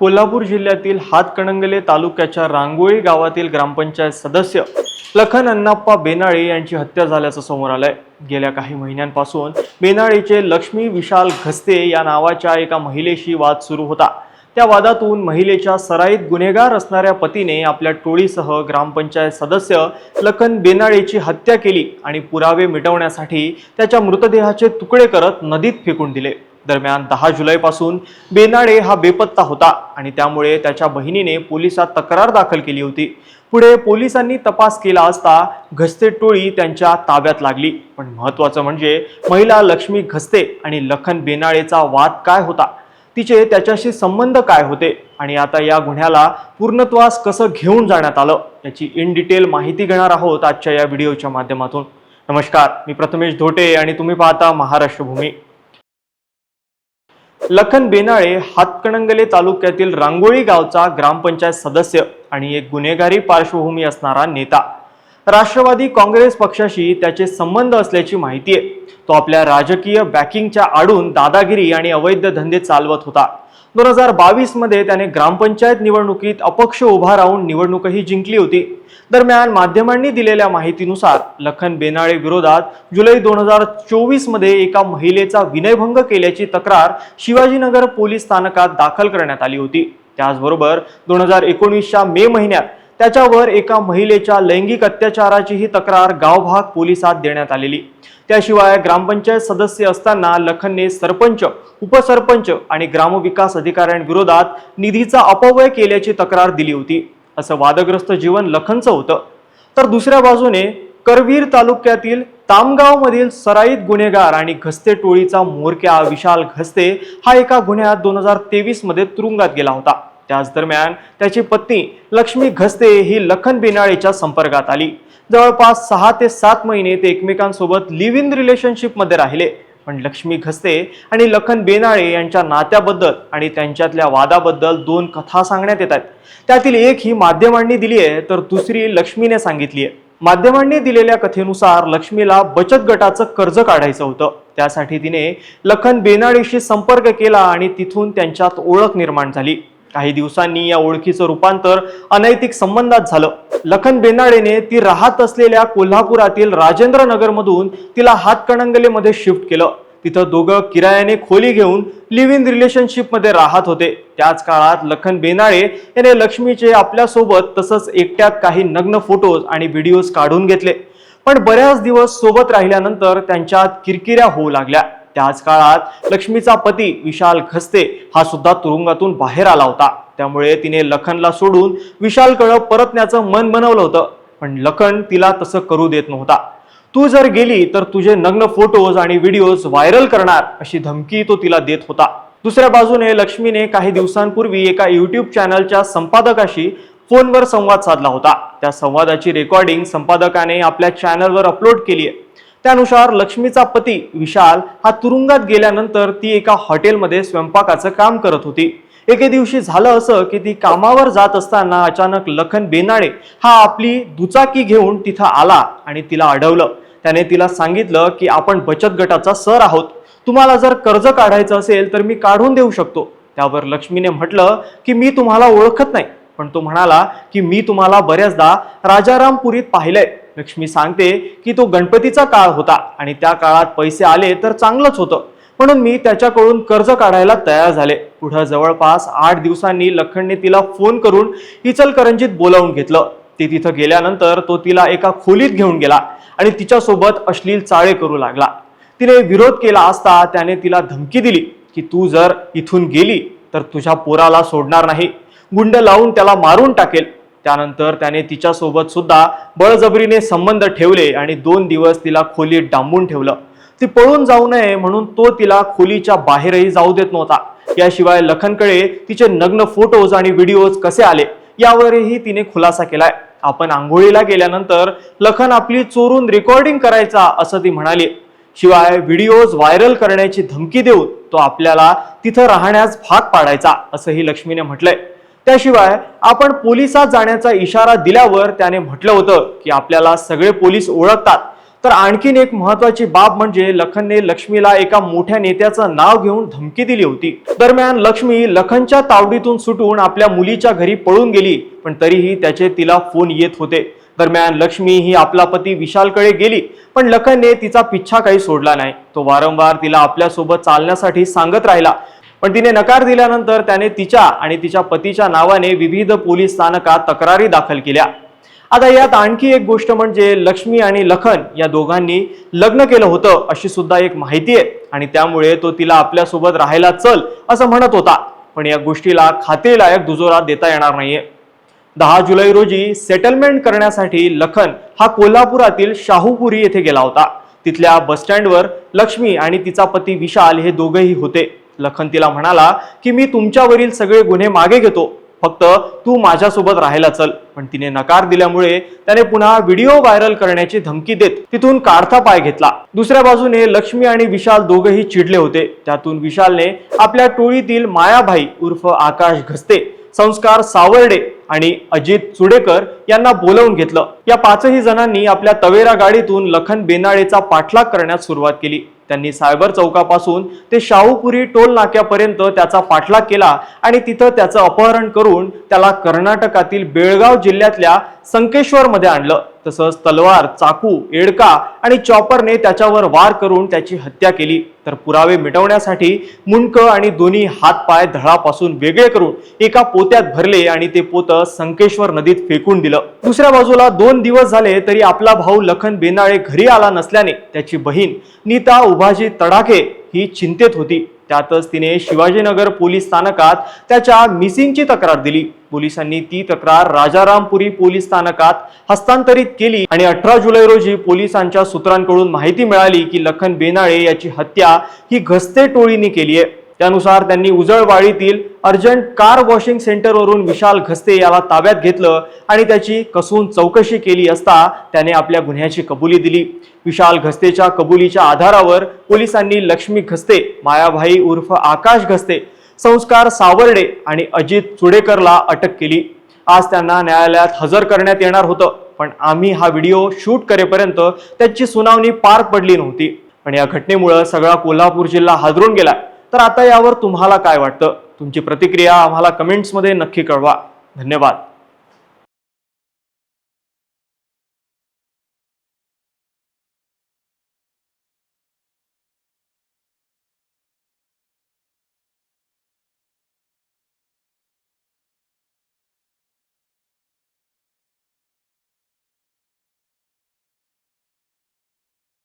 कोल्हापूर जिल्ह्यातील हातकणंगले तालुक्याच्या रांगोळी गावातील ग्रामपंचायत सदस्य लखन अण्णाप्पा बेनाळे यांची हत्या झाल्याचं समोर आलंय. गेल्या काही महिन्यांपासून बेनाळेचे लक्ष्मी विशाल घस्ते या नावाच्या एका महिलेशी वाद सुरू होता. त्या वादातून महिलेच्या सराईत गुन्हेगार असणाऱ्या पतीने आपल्या टोळीसह ग्रामपंचायत सदस्य लखन बेनाळेची हत्या केली आणि पुरावे मिटवण्यासाठी त्याच्या मृतदेहाचे तुकडे करत नदीत फेकून दिले. दरम्यान दहा जुलैपासून बेनाडे हा बेपत्ता होता आणि त्यामुळे त्याच्या बहिणीने पोलिसात तक्रार दाखल केली होती. पुढे पोलिसांनी तपास केला असता घस्ते टोळी त्यांच्या ताब्यात लागली. पण महत्वाचं म्हणजे महिला लक्ष्मी घस्ते आणि लखन बेनाळेचा वाद काय होता? तिचे त्याच्याशी संबंध काय होते? आणि आता या गुन्ह्याला पूर्णत्वास कसं घेऊन जाण्यात आलं? याची इन डिटेल माहिती घेणार आहोत आजच्या या व्हिडिओच्या माध्यमातून. नमस्कार मी प्रथमेश धोटे आणि तुम्ही पाहता महाराष्ट्र भूमी लखन बेनाळे हातकणंगले तालुक्यातील रांगोळी गावचा ग्रामपंचायत सदस्य आणि एक गुन्हेगारी पार्श्वभूमी असणारा नेता. राष्ट्रवादी काँग्रेस पक्षाशी त्याचे संबंध असल्याची माहिती आहे. तो आपल्या राजकीय बॅकिंगच्या आडून दादागिरी आणि अवैध धंदे चालवत होता. दोन हजार बावीसमध्ये त्याने ग्रामपंचायत निवडणुकीत अपक्ष उभा राहून निवडणूकही जिंकली होती. दरम्यान माध्यमांनी दिलेल्या माहितीनुसार लखन बेनाळे विरोधात जुलै दोन हजार चोवीसमध्ये एका महिलेचा विनयभंग केल्याची तक्रार शिवाजीनगर पोलीस स्थानकात दाखल करण्यात आली होती. त्याचबरोबर दोन हजार एकोणीसच्या मे महिन्यात त्याच्यावर एका महिलेच्या लैंगिक अत्याचाराचीही तक्रार गावभाग पोलिसात देण्यात आलेली. त्याशिवाय ग्रामपंचायत सदस्य असताना लखनने सरपंच उपसरपंच आणि ग्रामविकास अधिकाऱ्यांविरोधात निधीचा अपव्यय केल्याची तक्रार दिली होती. असं वादग्रस्त जीवन लखनचं होतं. तर दुसऱ्या बाजूने करवीर तालुक्यातील तामगावमधील सराईत गुन्हेगार आणि घस्ते टोळीचा मोरक्या विशाल घस्ते हा एका गुन्ह्यात दोन हजार तेवीसमध्ये तुरुंगात गेला होता. त्याच दरम्यान त्याची पत्नी लक्ष्मी घस्ते ही लखन बेनाळेच्या संपर्कात आली. जवळपास सहा ते सात महिने ते एकमेकांसोबत लिव्ह इन रिलेशनशिपमध्ये राहिले. पण लक्ष्मी घसते आणि लखन बेनाळे यांच्या नात्याबद्दल आणि त्यांच्यातल्या वादाबद्दल दोन कथा सांगण्यात येत आहेत. त्यातील एक ही माध्यमांनी दिली आहे तर दुसरी लक्ष्मीने सांगितली आहे. माध्यमांनी दिलेल्या कथेनुसार लक्ष्मीला बचत गटाचं कर्ज काढायचं होतं. त्यासाठी तिने लखन बेनाळेशी संपर्क केला आणि तिथून त्यांच्यात ओळख निर्माण झाली. काही दिवसांनी या ओळखीचं रूपांतर अनैतिक संबंधात झालं. लखन बेनाळेने ती राहत असलेल्या कोल्हापुरातील राजेंद्र नगरमधून तिला हातकणंगलेमध्ये शिफ्ट केलं. तिथं दोघं किरायाने खोली घेऊन लिव्ह इन रिलेशनशिपमध्ये राहत होते. त्याच काळात लखन बेनाळे याने लक्ष्मीचे आपल्यासोबत तसंच एकट्यात काही नग्न फोटोज आणि व्हिडिओज काढून घेतले. पण बऱ्याच दिवस सोबत राहिल्यानंतर त्यांच्यात किरकिऱ्या होऊ लागल्या. त्याच काळात लक्ष्मीचा पती विशाल खस्ते हा सुद्धा तुरुंगातून बाहेर आला होता. त्यामुळे तिने लखनला सोडून विशालकडं परतण्याचं मन बनवलं होतं. पण लखन तिला तसं करू देत नव्हता. तू जर गेली तर तुझे नग्न फोटोज आणि व्हिडिओज व्हायरल करणार अशी धमकी तो तिला देत होता. दुसऱ्या बाजूने लक्ष्मीने काही दिवसांपूर्वी एका युट्यूब चॅनलच्या संपादकाशी फोनवर संवाद साधला होता. त्या संवादाची रेकॉर्डिंग संपादकाने आपल्या चॅनलवर अपलोड केली आहे. त्यानुसार लक्ष्मीचा पती विशाल हा तुरुंगात गेल्यानंतर ती एका हॉटेलमध्ये स्वयंपाकाचं काम करत होती. एके दिवशी झालं असं की ती कामावर जात असताना अचानक लखन बेनाळे हा आपली दुचाकी घेऊन तिथं आला आणि तिला अडवलं. त्याने तिला सांगितलं की आपण बचत गटाचा सर आहोत. तुम्हाला जर कर्ज काढायचं असेल तर मी काढून देऊ शकतो. त्यावर लक्ष्मीने म्हटलं की मी तुम्हाला ओळखत नाही. पण तो म्हणाला की मी तुम्हाला बऱ्याचदा राजारामपुरीत पाहिलंय. लक्ष्मी सांगते की तो गणपतीचा काळ होता आणि त्या काळात पैसे आले तर चांगलंच होतं. म्हणून मी त्याच्याकडून कर्ज काढायला तयार झाले. पुढं जवळपास आठ दिवसांनी लखनने तिला फोन करून इचलकरंजीत बोलावून घेतलं. ते तिथं गेल्यानंतर तो तिला एका खोलीत घेऊन गेला आणि तिच्यासोबत अश्लील चाळे करू लागला. तिने विरोध केला असता त्याने तिला धमकी दिली की तू जर इथून गेली तर तुझ्या पोराला सोडणार नाही. गुंड लावून त्याला मारून टाकेल. त्यानंतर त्याने तिच्यासोबत सुद्धा बळजबरीने संबंध ठेवले आणि दोन दिवस तिला खोलीत डांबून ठेवलं. ती पळून जाऊ नये म्हणून तो तिला खोलीच्या बाहेरही जाऊ देत नव्हता. याशिवाय लखनकडे तिचे नग्न फोटोज आणि व्हिडिओज कसे आले यावरही तिने खुलासा केलाय. आपण आंघोळीला गेल्यानंतर लखन आपली चोरून रेकॉर्डिंग करायचा असं ती म्हणाली. शिवाय व्हिडिओज व्हायरल करण्याची धमकी देऊन तो आपल्याला तिथं राहण्यास भाग पाडायचा असंही लक्ष्मीने म्हटलंय. त्याशिवाय आपण पोलिसात जाण्याचा इशारा दिल्यावर त्याने म्हटलं होतं की आपल्याला सगळे पोलीस ओळखतात. तर आणखीन एक महत्वाची बाब म्हणजे लखनने लक्ष्मीला एका मोठ्या नेत्याचं नाव घेऊन धमकी दिली होती. दरम्यान लक्ष्मी लखनच्या तावडीतून सुटून आपल्या मुलीच्या घरी पळून गेली पण तरीही त्याचे तिला फोन येत होते. दरम्यान लक्ष्मी ही आपला पती विशालकडे गेली पण लखनने तिचा पिच्छा काही सोडला नाही. तो वारंवार तिला आपल्यासोबत चालण्यासाठी सांगत राहिला. पण तिने नकार दिल्यानंतर त्याने तिच्या आणि तिच्या पतीच्या नावाने विविध पोलीस स्थानकात तक्रारी दाखल केल्या. आता यात आणखी एक गोष्ट म्हणजे लक्ष्मी आणि लखन या दोघांनी लग्न केलं होतं अशी सुद्धा एक माहिती आहे. आणि त्यामुळे तो तिला आपल्यासोबत राहायला चल असं म्हणत होता. पण या गोष्टीला खातेलायक दुजोरा देता येणार नाहीये. दहा जुलै रोजी सेटलमेंट करण्यासाठी लखन हा कोल्हापुरातील शाहूपुरी येथे गेला होता. तिथल्या बसस्टँडवर लक्ष्मी आणि तिचा पती विशाल हे दोघेही होते. लखन तिला म्हणाला की मी तुमच्यावरील सगळे गुन्हे मागे घेतो. फक्त तू माझ्यासोबत राहायला चल. पण तिने नकार दिल्यामुळे त्याने पुन्हा व्हिडिओ व्हायरल करण्याची धमकी देत तिथून काढता पाय घेतला. दुसऱ्या बाजूने लक्ष्मी आणि विशाल दोघेही चिडले होते. त्यातून विशालने आपल्या टोळीतील मायाभाई उर्फ आकाश घसते संस्कार सावर्डे आणि अजित चुडेकर यांना बोलवून घेतलं. या पाचही जणांनी आपल्या तवेरा गाडीतून लखन बेनाळेचा पाठलाग करण्यास सुरुवात केली. त्यांनी सायबर चौकापासून ते शाहूपुरी टोल नाक्यापर्यंत त्याचा पाठलाग केला आणि तिथं त्याचं अपहरण करून त्याला कर्नाटकातील बेळगाव जिल्ह्यातल्या संकेश्वर मध्ये आणलं. तसंच तलवार चाकू एडका आणि चॉपरने त्याच्यावर वार करून त्याची हत्या केली. तर पुरावे मिटवण्यासाठी मुंडक आणि दोन्ही हातपाय धळापासून वेगळे करून एका पोत्यात भरले आणि ते पोतं संकेश्वर नदीत फेकून दिलं. दुसऱ्या बाजूला दोन दिवस झाले तरी आपला भाऊ लखन बेनाळे घरी आला नसल्याने त्याची बहीण नीता उभाजी तडाखे ही चिंतेत होती. त्यातच तिने शिवाजीनगर पोलीस स्थानकात त्याच्या मिसिंगची तक्रार दिली. पोलिसांनी ती तक्रार राजारामपुरी पोलीस स्थानकात हस्तांतरित केली आणि अठरा जुलै रोजी पोलिसांच्या सूत्रांकडून माहिती मिळाली की लखन बेनाळे याची हत्या ही घस्ते टोळीने केली आहे. त्यानुसार त्यांनी उजळवाडीतील अर्जंट कार वॉशिंग सेंटरवरून विशाल घस्ते याला ताब्यात घेतलं आणि त्याची कसून चौकशी केली असता त्याने आपल्या गुन्ह्याची कबुली दिली. विशाल घस्तेच्या कबुलीच्या आधारावर पोलिसांनी लक्ष्मी घस्ते मायाभाई उर्फ आकाश घस्ते संस्कार सावर्डे आणि अजित चुडेकरला अटक केली. आज त्यांना न्यायालयात हजर करण्यात येणार होतं पण आम्ही हा व्हिडिओ शूट करेपर्यंत त्याची सुनावणी पार पडली नव्हती. पण या घटनेमुळं सगळा कोल्हापूर जिल्हा हादरून गेला तर आता यावर तुम्हाला काय वाटतं? तुमची प्रतिक्रिया आम्हाला कमेंट्समध्ये नक्की कळवा. धन्यवाद.